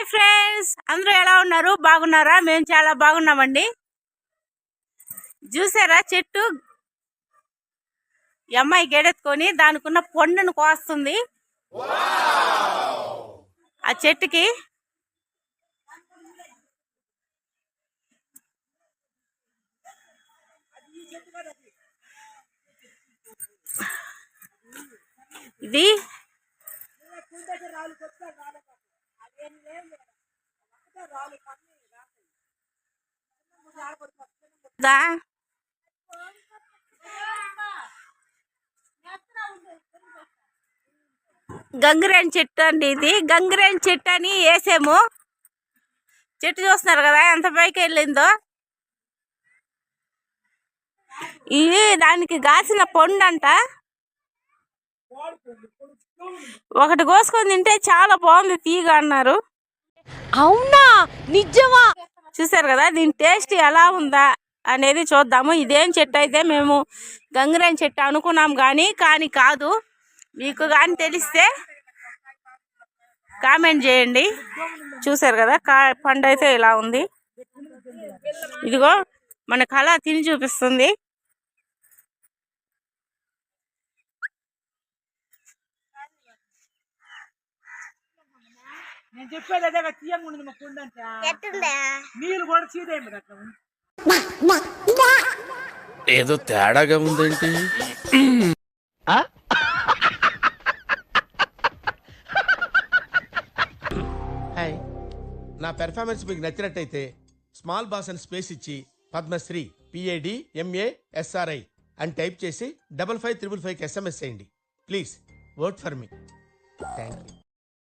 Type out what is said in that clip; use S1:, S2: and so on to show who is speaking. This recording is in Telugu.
S1: Hi friends! అందరూ ఎలా ఉన్నారు? బాగున్నారా? మేము చాలా బాగున్నామండి. చూసారా? చెట్టు అమ్మాయి గెడెత్తుకొని దానికున్న పండును కోస్తుంది. ఆ చెట్టుకి ఇది గంగిరేణి చెట్టు అండి ఇది. గంగిరేణి చెట్టు అని వేసాము. చెట్టు చూస్తున్నారు కదా ఎంత పైకి వెళ్ళిందో. ఇది దానికి కాసిన పండు అంట ఒకటి కోసుకొని తింటే చాలా బాగుంది తీగ అన్నారు.
S2: అవునా? నిజమా?
S1: చూసారు కదా దీని టేస్ట్ ఎలా ఉందా అనేది చూద్దాము. ఇదేం చెట్టు అయితే మేము గంగిరేని చెట్టు అనుకున్నాం కానీ కానీ కాదు. మీకు కానీ తెలిస్తే కామెంట్ చేయండి. చూసారు కదా కా పండు అయితే ఇలా ఉంది. ఇదిగో మన కళ తిని చూపిస్తుంది.
S3: నేను చెప్పేది అదే తీయంగా ఉండదు మా కుండ నీళ్ళు కూడా చీదేయండి అట్లా ఉంది.
S4: ఏదో తేడాగా ఉందేంటి?
S5: హాయ్. నా పెర్ఫార్మెన్స్ మీకు నచ్చినట్టయితే స్మాల్ బాస్ అని స్పేస్ ఇచ్చి Padmasri P A D M A SRI అని టైప్ చేసి డబల్ ఫైవ్ త్రిబుల్ ఫైవ్కి ఎస్ఎంఎస్ చేయండి. Please work for me. Thank you.